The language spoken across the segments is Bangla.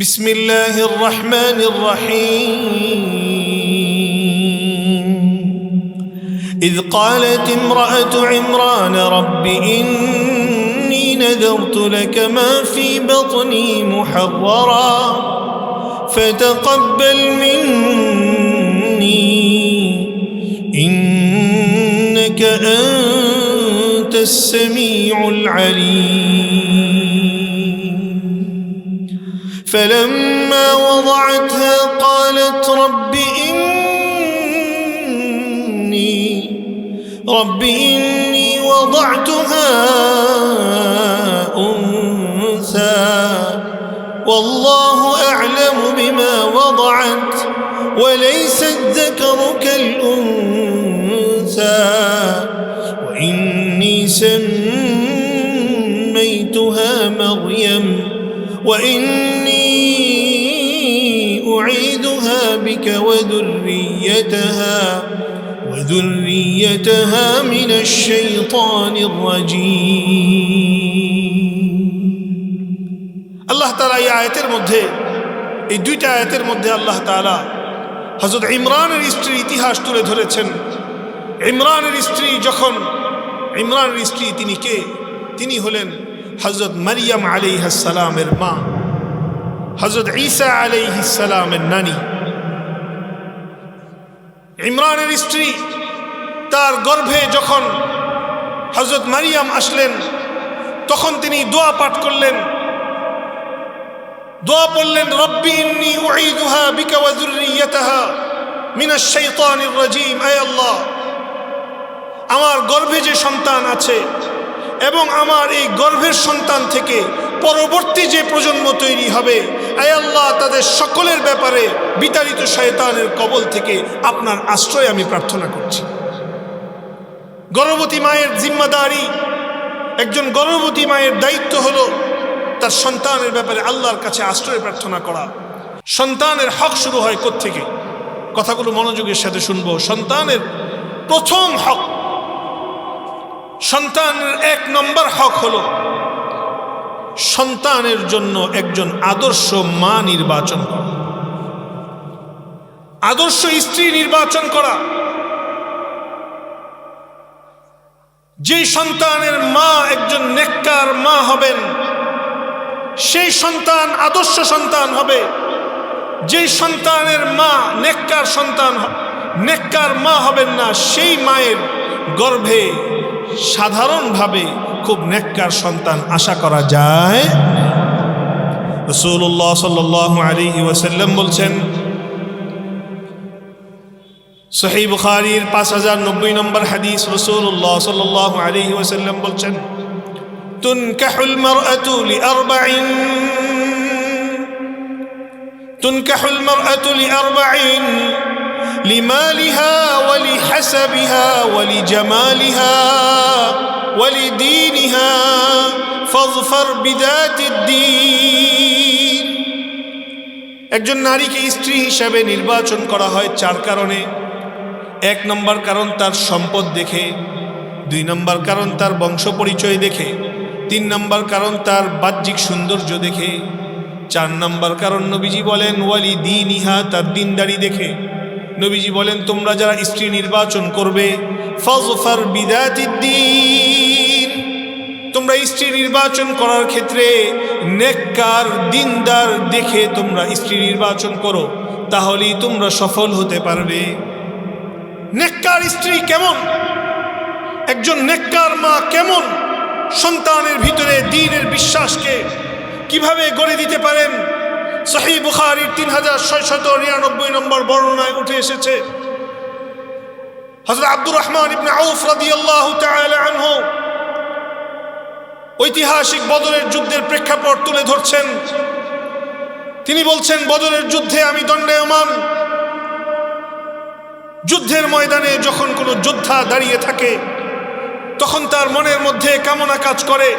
بسم الله الرحمن الرحيم. إذ قالت امرأة عمران رب إني نذرت لك ما في بطني محررا فتقبل مني. إنك أنت السميع العليم. فلما وضعتها قالت رب إني رب إني وضعتها أنثى والله أعلم بما وضعت وليس الذكر كالأنثى وإني سميتها مريم وإني بك وذريتها وذريتها من الشيطان الرجيم আল্লাহ তালা এই আয়াতের মধ্যে এই দুইটা আয়াতের মধ্যে আল্লাহ তালা হজরত ইমরানের স্ত্রীর ইতিহাস তুলে ধরেছেন ইমরানের স্ত্রী যখন ইমরানের স্ত্রী তিনি কে তিনি হলেন হজরত মারিয়াম আলী সালামের মা হজরত ঈসা আলী সালামের নানি ইমরানের স্ত্রী তার গর্ভে যখন হজরত মারিয়াম আসলেন, তখন তিনি দোয়া পাঠ করলেন। দোয়া পড়লেন, রব্বি ইন্নি উঈদুহা বিকা ওয়া যুররিয়াতাহা মিনাশ শাইতানির রাজীম, আয় আল্লাহ। আমার গর্ভে যে সন্তান আছে এবং আমার এই গর্ভের সন্তান থেকে পরবর্তী যে প্রজন্ম তৈরি হবে আয় আল্লাহ, তাদের সকলের ব্যাপারে বিতাড়িত শয়তানের কবল থেকে আপনার আশ্রয় আমি প্রার্থনা করছি। গর্ভবতী মায়ের জিম্মাদারি, একজন গর্ভবতী মায়ের দায়িত্ব হল তার সন্তানের ব্যাপারে আল্লাহর কাছে আশ্রয় প্রার্থনা করা। সন্তানের হক শুরু হয় থেকে কথাগুলো মনোযোগের সাথে শুনব। সন্তানের প্রথম হক, সন্তানের এক নম্বর হক হলো সন্তানের জন্য একজন আদর্শ মা নির্বাচন করা। আদর্শ স্ত্রী নির্বাচন করা। যে সন্তানের মা একজন নেককার মা হবেন, সেই সন্তান আদর্শ সন্তান হবে। যে সন্তানের মা নেককার সন্তান নেককার মা হবেন না, সেই মায়ের গর্ভে সাধারণভাবে খুব নেককার সন্তান আশা করা যায় রসুল্লাহ সাল্লাহ আলী ওয়াসাল্লাম বলছেন সহি বুখারির পাঁচ হাজার নব্বই নম্বর হাদিস রসুল্লাহ সাল্লাহ আলী ওয়াসাল্লাম বলছেন تنكح المرأة لأربع تنكح المرأة لأربع لمالها ولحسبها ولجمالها ولدينها فاظفر بذات الدين একজন নারীকে স্ত্রী হিসাবে নির্বাচন করা হয় চার কারণে এক নম্বর কারণ তার সম্পদ দেখে দুই নম্বর কারণ তার বংশ পরিচয় দেখে তিন নম্বর কারণ তার বাহ্যিক সৌন্দর্য দেখে চার নম্বর কারণ নবীজি বলেন ওয়ালি দিন ইহা তার দিনদারি দেখে নবীজি বলেন, তোমরা যারা স্ত্রী নির্বাচন করবে, ফজফার বিদাতিদ্দিন তোমরা স্ত্রী নির্বাচন করার ক্ষেত্রে নেককার, দিনদার দেখে তোমরা স্ত্রী নির্বাচন করো, তাহলেই তোমরা সফল হতে পারবে। নেককার স্ত্রী কেমন? একজন নেককার মা কেমন? সন্তানের ভিতরে দিনের বিশ্বাসকে কীভাবে গড়ে দিতে পারেন? সহি বুখারির তিন হাজার ছয়শত নিরানব্বই নম্বর বর্ণনায় উঠে এসেছে। হজরত আব্দুর রহমান ইবনে আউফ রাদিয়াল্লাহু তাআলা আনহু ঐতিহাসিক বদরের যুদ্ধের প্রেক্ষাপট তুলে ধরছেন। তিনি বলছেন, বদরের যুদ্ধে আমি দণ্ডায়মান। যুদ্ধের ময়দানে যখন কোনো যোদ্ধা দাঁড়িয়ে থাকে, তখন তার মনের মধ্যে কামনা কাজ করে।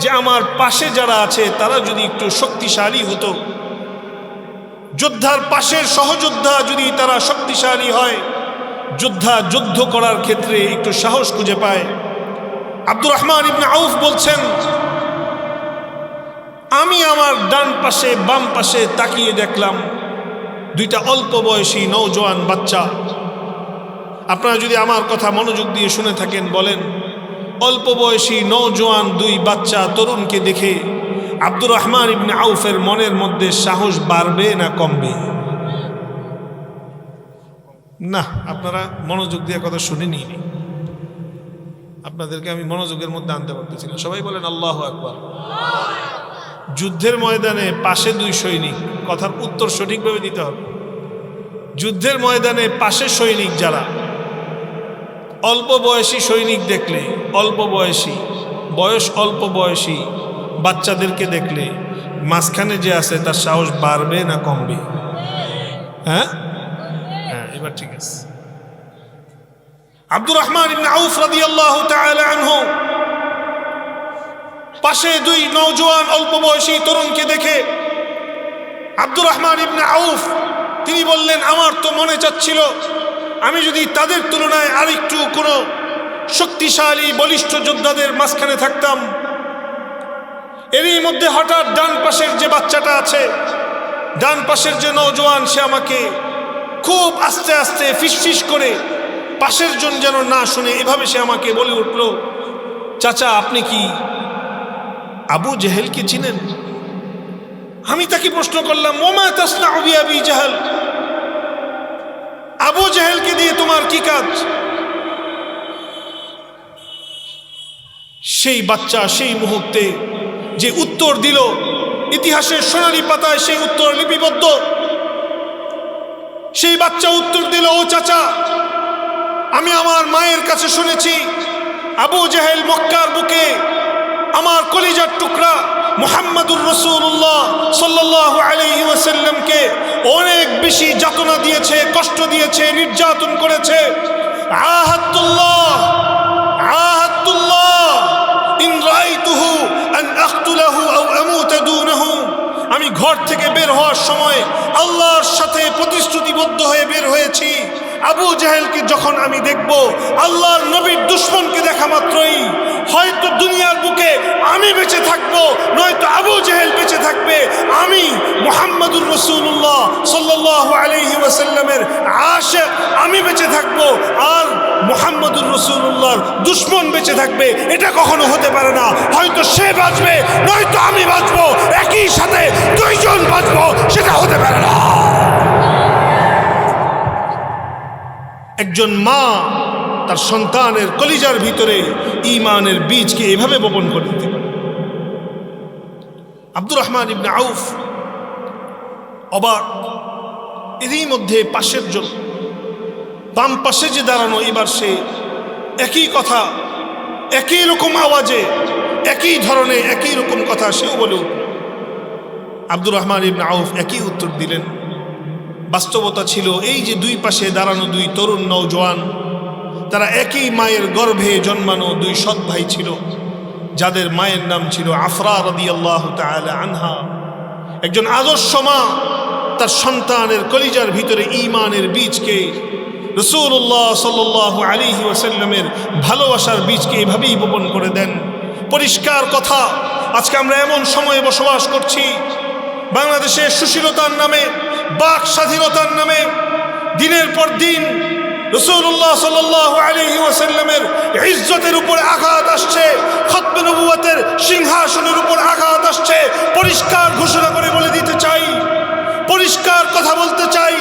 যে আমার পাশে যারা আছে, তারা যদি একটু শক্তিশালী হতো। যোদ্ধার পাশের সহযোদ্ধা যদি তারা শক্তিশালী হয়, যোদ্ধা যুদ্ধ করার ক্ষেত্রে একটু সাহস খুঁজে পায়। আব্দুর রহমান ইবনে আউফ বলছেন, আমি আমার ডান পাশে, বাম পাশে তাকিয়ে দেখলাম, দুইটা অল্প বয়সী নৌজওয়ান বাচ্চা। আপনারা যদি আমার কথা মনোযোগ দিয়ে শুনে থাকেন, বলেন অল্প বয়সী নৌজোয়ান দুই বাচ্চা তরুণকে দেখে আব্দুর রহমান ইবনে আউফের মনের মধ্যে সাহস বাড়বে না কমবে? না, আপনারা মনোযোগ দিয়ে কথা শুনে আপনাদেরকে আমি মনোযোগের মধ্যে আনতে পারতেছি না। সবাই বলেন আল্লাহ আকবার। যুদ্ধের ময়দানে পাশে দুই সৈনিক, কথার উত্তর সঠিকভাবে দিতে হবে। যুদ্ধের ময়দানে পাশে সৈনিক যারা অল্প বয়সী সৈনিক দেখলে, অল্প বয়সী, বয়স অল্প বয়সী বাচ্চাদেরকে দেখলে মাঝখানে যে আছে তার সাহস বাড়বে না কমবে? হ্যাঁ? হ্যাঁ এবার ঠিক আছে। আব্দুর রহমান আউফ পাশে দুই নওজোয়ান অল্প বয়সী তরুণকে দেখে আব্দুর রহমান ইবনে আউফ, তিনি বললেন, আমার তো মনে চাচ্ছিল আমি যদি তাদের তুলনায় আরেকটু কোনো শক্তিশালী, বলিষ্ঠ যোদ্ধাদের মাঝখানে থাকতাম, এরই মধ্যে হঠাৎ ডান পাশের যে বাচ্চাটা আছে, ডান পাশের যে নওজোয়ান, সে আমাকে খুব আস্তে আস্তে ফিসফিস করে পাশের জন যেন না শুনে এভাবে সে আমাকে বলে উঠল, চাচা, আপনি কি আবু জেহেলকে চিনেন? আমি তাকে প্রশ্ন করলাম, ওমা তাসনা আবি আবি জাহাল? আবু জাহেলকে দিয়ে তোমার কি কাজ? সেই বাচ্চা সেই মুহূর্তে যে উত্তর দিল, ইতিহাসের সোনালি পাতায় সেই উত্তর লিপিবদ্ধ। সেই বাচ্চা উত্তর দিল, ও চাচা, আমি আমার মায়ের কাছে শুনেছি, আবু জাহেল মক্কার বুকে আমার কলিজার টুকরা মুহাম্মাদুর রসুল্লাহ সাল্লাহ আলহি ওয়াসাল্লামকে অনেক বেশি যাতনা দিয়েছে, কষ্ট দিয়েছে, নির্যাতন করেছে। আহাতুল্লাহ আহাতুল্লাহ ইন রাইতুহু আন আখতুলাহু আও আমুতা দুনাহু। আমি ঘর থেকে বের হওয়ার সময় আল্লাহর সাথে প্রতিশ্রুতিবদ্ধ হয়ে বের হয়েছি। আবু জাহেলকে যখন আমি দেখব, আল্লাহর নবীর দুশ্মনকে দেখা মাত্রই। হয়তো দুনিয়ার বুকে আমি বেঁচে থাকব, নয়তো আবু জাহেল বেঁচে থাকবে। আমি মোহাম্মদুর রসুল্লাহ সাল্লাহ আলহি ওয়াসাল্লামের আশে আমি বেঁচে থাকব। আর মোহাম্মদুর রসুল্লাহর দুশ্মন বেঁচে থাকবে, এটা কখনো হতে পারে না। হয়তো সে বাঁচবে, নয়তো আমি বাঁচবো, একই সাথে দুইজন বাঁচবো, সেটা হতে পারে না। একজন মা তার সন্তানের কলিজার ভিতরে ইমানের বীজকে এভাবে বপন করে দিতে পারে। আব্দুর রহমান ইবনে আউফ অবাক, এরই মধ্যে পাশের জন, বাম পাশে যে দাঁড়ানো, এবার সে একই কথা, একই রকম আওয়াজে, একই ধরনের একই রকম কথা সেও বলে আব্দুর রহমান ইবনে আউফ একই উত্তর দিলেন বাস্তবতা ছিল এই যে দুই পাশে দাঁড়ানো দুই তরুণ নৌজওয়ান তারা একই মায়ের গর্ভে জন্মানো দুই সৎ ভাই ছিল, যাদের মায়ের নাম ছিল আফরা রদি আল্লাহ আনহা। একজন আদর্শ মা, তার সন্তানের কলিজার ভিতরে ইমানের বীজকে রসুল্লাহ সাল্লাহ আলিহি ওয়াসাল্লামের ভালোবাসার বীজকে এভাবেই বপন করে দেন। পরিষ্কার কথা, আজকে আমরা এমন সময়ে বসবাস করছি, বাংলাদেশের সুশীলতার নামে বাক স্বাধীনতার নামে দিনের পর দিন রসুল্লাহ সাল আলহি ওয়াসাল্লামের ইজ্জতের উপরে আঘাত আসছে নবুয়াতের সিংহাসনের উপর আঘাত আসছে। পরিষ্কার ঘোষণা করে বলে দিতে চাই, পরিষ্কার কথা বলতে চাই,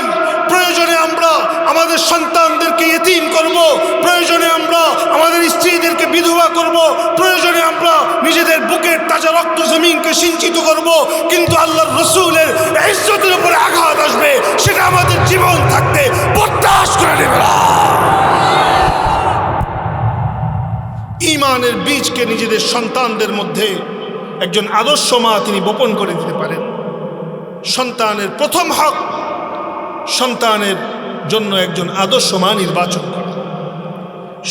প্রয়োজনে আমরা আমাদের সন্তানদেরকে এতিম করব, প্রয়োজনে আমরা আমাদের স্ত্রীদেরকে বিধবা করব, প্রয়োজনে আমরা নিজেদের বুকের তাজা রক্ত জমিনকে সিঞ্চিত করব, কিন্তু আল্লাহর রসুলের ইজ্জতের উপরে আঘাত আসবে, সেটা আমাদের জীবন থাকতে বরদাস করে নেবে না। ইমানের বীজকে নিজেদের সন্তানদের মধ্যে একজন আদর্শ মা তিনি বপন করে দিতে পারেন। সন্তানের প্রথম হক, সন্তানের জন্য একজন আদর্শ মা নির্বাচন করা।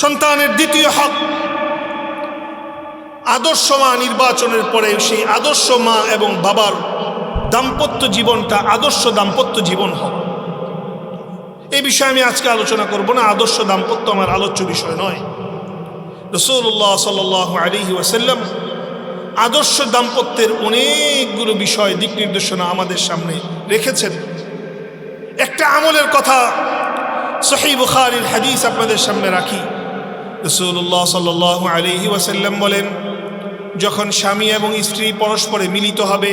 সন্তানের দ্বিতীয় হক, আদর্শ মা নির্বাচনের পরে সেই আদর্শ মা এবং বাবার দাম্পত্য জীবনটা আদর্শ দাম্পত্য জীবন হোক। এই বিষয়ে আমি আজকে আলোচনা করব না, আদর্শ দাম্পত্য আমার আলোচ্য বিষয় নয়। রসুল্লাহ সাল আলী ওয়াসাল্লাম আদর্শ দাম্পত্যের অনেকগুলো বিষয় দিক নির্দেশনা আমাদের সামনে রেখেছেন। একটা আমলের কথা সহি বুখারির হাদিস আপনাদের সামনে রাখি। রসুল্লাহ সাল আলহি ওয়াসাল্লাম বলেন, যখন স্বামী এবং স্ত্রী পরস্পরে মিলিত হবে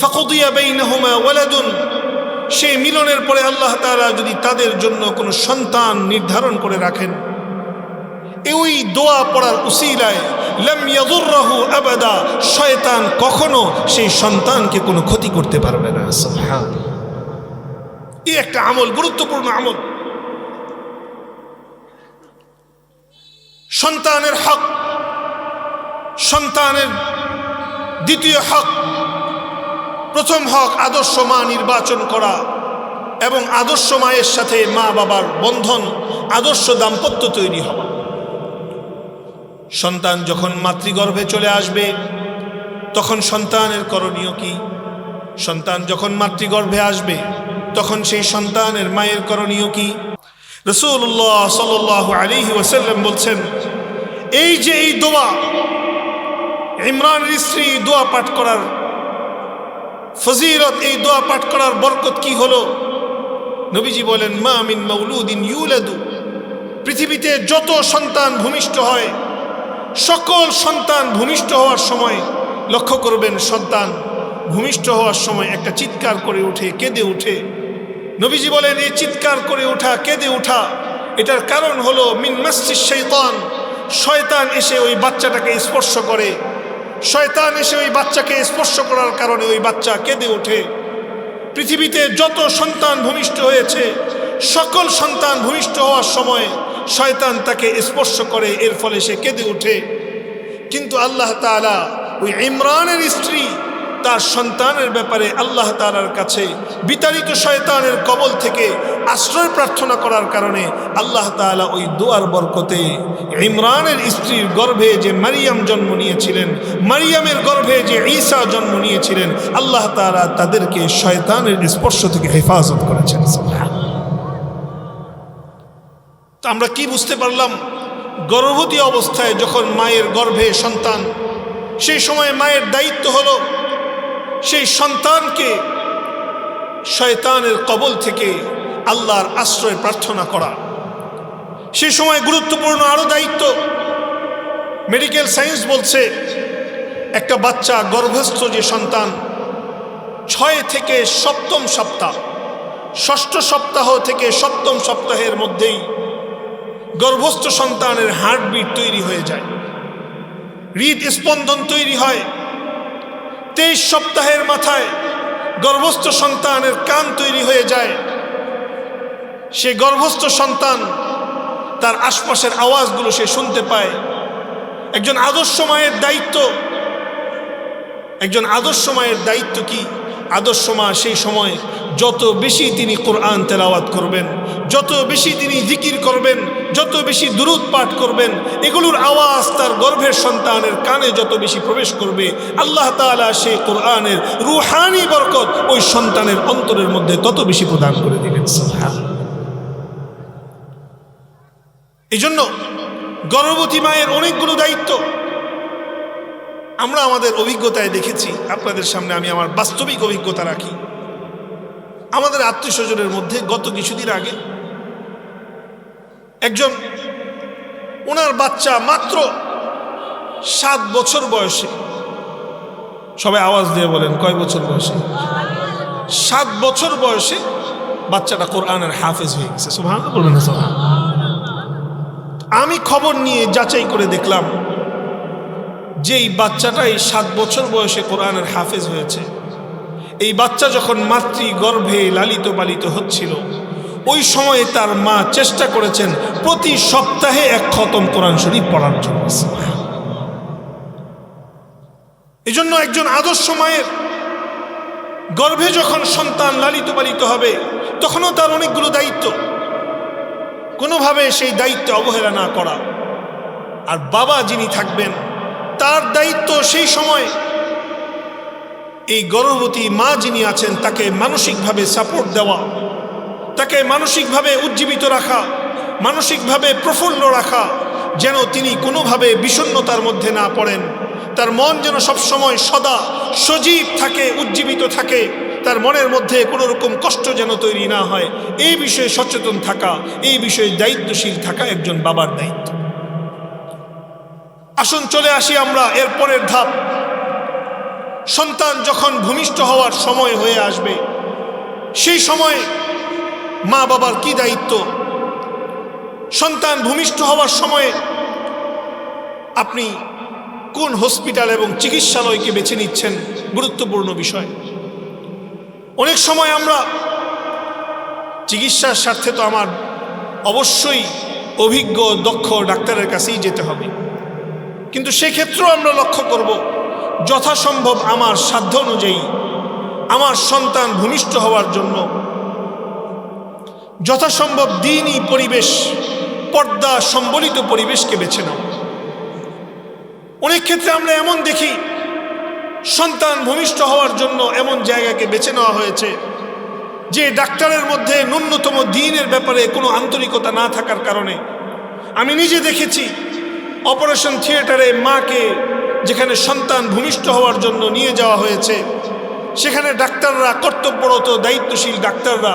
ফকদিয়া বেইনহুমা ওয়ালাদুন। সেই মিলনের পরে আল্লাহ তাআলা যদি তাদের জন্য কোনো সন্তান নির্ধারণ করে রাখেন, ওই দোয়া পড়ার উসিলায় লাম ইয়াদুররাহু আবাদা, শয়তান কখনো সেই সন্তানকে কোনো ক্ষতি করতে পারবে না। এই একটা আমল, গুরুত্বপূর্ণ আমল। সন্তানের হক, সন্তানের দ্বিতীয় হক প্রথম হক আদর্শ মা নির্বাচন করা এবং আদর্শ মায়ের সাথে মা বাবার বন্ধন, আদর্শ দাম্পত্য তৈরি হওয়া। সন্তান যখন মাতৃগর্ভে চলে আসবে, তখন সন্তানের করণীয় কি? সন্তান যখন মাতৃগর্ভে আসবে, তখন সেই সন্তানের মায়ের করণীয় কি? রসুল্লাহ সাল আলিহি ওসাল্লাম বলছেন, এই যে এই দোয়া, ইমরানের স্ত্রী দোয়া পাঠ করার ফজিরত এই দোয়া পাঠ করার বরকত কি হলো? নবীজি বলেন, মা মিন মৌলুদিন ইউলাদু। পৃথিবীতে যত সন্তান ভূমিষ্ঠ হয়, সকল সন্তান ভূমিষ্ঠ হওয়ার সময়, লক্ষ্য করবেন, সন্তান ভূমিষ্ঠ হওয়ার সময় একটা চিৎকার করে উঠে, কেঁদে উঠে। নবীজি বলেন, এই চিৎকার করে ওঠা কেঁদে ওঠা এটার কারণ হলো, মিন মসজিদ শৈতান শয়তান এসে ওই বাচ্চাটাকে স্পর্শ করে। শয়তান এসে ওই বাচ্চাকে স্পর্শ করার কারণে ওই বাচ্চা কেঁদে ওঠে। পৃথিবীতে যত সন্তান ভূমিষ্ঠ হয়েছে, সকল সন্তান ভূমিষ্ঠ হওয়ার সময় শয়তান তাকে স্পর্শ করে, এর ফলে সে কেঁদে ওঠে। কিন্তু আল্লাহ তালা ওই ইমরানের স্ত্রী তার সন্তানের ব্যাপারে আল্লাহ তালার কাছে বিতাড়িত শয়তানের কবল থেকে আশ্রয় প্রার্থনা করার কারণে আল্লাহ তালা ওই দোয়ার বরকতে ইমরানের স্ত্রীর গর্ভে যে মারিয়াম জন্ম নিয়েছিলেন, মারিয়ামের গর্ভে যে ঈসা জন্ম নিয়েছিলেন, আল্লাহ তালা তাদেরকে শয়তানের স্পর্শ থেকে হেফাজত করেছেন। তা আমরা কি বুঝতে পারলাম? গর্ভবতী অবস্থায় যখন মায়ের গর্ভে সন্তান, সেই সময় মায়ের দায়িত্ব হলো সেই সন্তানকে শয়তানের কবল থেকে আল্লাহর আশ্রয় প্রার্থনা করা। সে সময় গুরুত্বপূর্ণ আরও দায়িত্ব। মেডিকেল সায়েন্স বলছে, একটা বাচ্চা গর্ভস্থ যে সন্তান ছয় থেকে সপ্তম সপ্তাহ, ষষ্ঠ সপ্তাহ থেকে সপ্তম সপ্তাহের মধ্যেই গর্ভস্থ সন্তানের হার্টবিট তৈরি হয়ে যায়। হৃদ স্পন্দন তৈরি হয়। তেইশ সপ্তাহের মাথায় গর্ভস্থ সন্তানের কান তৈরি হয়ে যায়। সে গর্ভস্থ সন্তান তার আশপাশের আওয়াজগুলো সে শুনতে পায়। একজন আদর্শ মায়ের দায়িত্ব। একজন আদর্শ মায়ের দায়িত্ব কি? আদর্শ মা সেই সময় যত বেশি তিনি কোরআন তেলাওয়াত করবেন, যত বেশি তিনি জিকির করবেন, যত বেশি দুরুদ পাঠ করবেন, এগুলোর আওয়াজ তার গর্ভের সন্তানের কানে যত বেশি প্রবেশ করবে, আল্লাহ তালা সেই কোরআনের রুহানি বরকত ওই সন্তানের অন্তরের মধ্যে তত বেশি প্রদান করে দিবেন। এই জন্য গর্ভবতী মায়ের অনেকগুলো দায়িত্ব আমরা আমাদের অভিজ্ঞতায় দেখেছি। আপনাদের সামনে আমি আমার বাস্তবিক অভিজ্ঞতা রাখি। আমাদের আত্মীয় স্বজনের মধ্যে গত কিছুদিন আগে একজন ওনার বাচ্চা মাত্র সাত বছর বয়সে, সবাই আওয়াজ দিয়ে বলেন, কয় বছর বয়সে? সাত বছর বয়সে বাচ্চাটা কোরআনের হাফেজ হয়ে গেছে। বলবেন আমি খবর নিয়ে যাচাই করে দেখলাম যে এই বাচ্চাটাই সাত বছর বয়সে কোরআনের হাফেজ হয়েছে এই বাচ্চা যখন মাতৃ গর্ভে লালিত পালিত হচ্ছিল, ওই সময়ে তার মা চেষ্টা করেছেন প্রতি সপ্তাহে এক খতম কোরআন শরীফ পড়ার জন্য। এই জন্য একজন আদর্শ মায়ের গর্ভে যখন সন্তান লালিত পালিত হবে, তখনও তার অনেকগুলো দায়িত্ব। কোনোভাবে সেই দায়িত্ব অবহেলা না করা। আর বাবা যিনি থাকবেন, তার দায়িত্ব সেই সময় এই গর্ভবতী মা যিনি আছেন, তাকে মানসিকভাবে সাপোর্ট দেওয়া, তাকে মানসিকভাবে উজ্জীবিত রাখা, মানসিকভাবে প্রফুল্ল রাখা, যেন তিনি কোনোভাবে বিষণ্ণতার মধ্যে না পড়েন। তার মন যেন সবসময় সদা সজীব থাকে, উজ্জীবিত থাকে। তার মনের মধ্যে কোনো রকম কষ্ট যেন তৈরি না হয়। এই বিষয়ে সচেতন থাকা, এই বিষয়ে দায়িত্বশীল থাকা একজন বাবার দায়িত্ব। আসুন চলে আসি আমরা এর পরের ধাপ। সন্তান যখন ভূমিষ্ঠ হওয়ার সময় হয়ে আসবে, সেই সময় মা বাবার কি দায়িত্ব? সন্তান ভূমিষ্ঠ হওয়ার সময়ে আপনি কোন হসপিটাল এবং চিকিৎসালয়কে বেছে নিচ্ছেন? গুরুত্বপূর্ণ বিষয়। অনেক সময় আমরা চিকিৎসার স্বার্থে তো আমার অবশ্যই অভিজ্ঞ, দক্ষ ডাক্তারের কাছেই যেতে হবে। কিন্তু সেক্ষেত্রেও আমরা লক্ষ্য করব যথাসম্ভব আমার সাধ্য অনুযায়ী আমার সন্তান ভূমিষ্ঠ হওয়ার জন্য যথাসম্ভব দিনই পরিবেশ, পর্দা সম্বলিত পরিবেশকে বেছে নাও। অনেক ক্ষেত্রে আমরা এমন দেখি, সন্তান ভূমিষ্ঠ হওয়ার জন্য এমন জায়গাকে বেছে নেওয়া হয়েছে, যে ডাক্তারের মধ্যে ন্যূনতম দিনের ব্যাপারে কোনো আন্তরিকতা না থাকার কারণে। আমি নিজে দেখেছি, অপারেশন থিয়েটারে মাকে যেখানে সন্তান ভূমিষ্ঠ হওয়ার জন্য নিয়ে যাওয়া হয়েছে, সেখানে ডাক্তাররা, কর্তব্যরত, দায়িত্বশীল ডাক্তাররা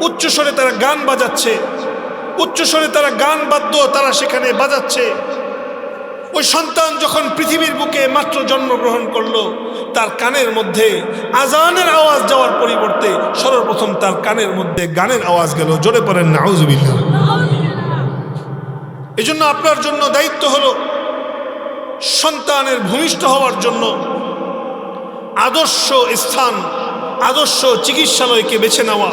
উচ্চস্বরে তারা গান বাজাচ্ছে। উচ্চস্বরে তারা গান বাদ্য তারা সেখানে বাজাচ্ছে। ওই সন্তান যখন পৃথিবীর বুকে মাত্র জন্মগ্রহণ করল, তার কানের মধ্যে আজানের আওয়াজ যাওয়ার পরিবর্তে সর্বপ্রথম তার কানের মধ্যে গানের আওয়াজ গেল। জোরে পড়েন, নাউজুবিল্লাহ। এই জন্য আপনার জন্য দায়িত্ব হলো সন্তানের ভূমিষ্ঠ হওয়ার জন্য আদর্শ স্থান আদর্শ চিকিৎসালয়কে বেছে নেওয়া।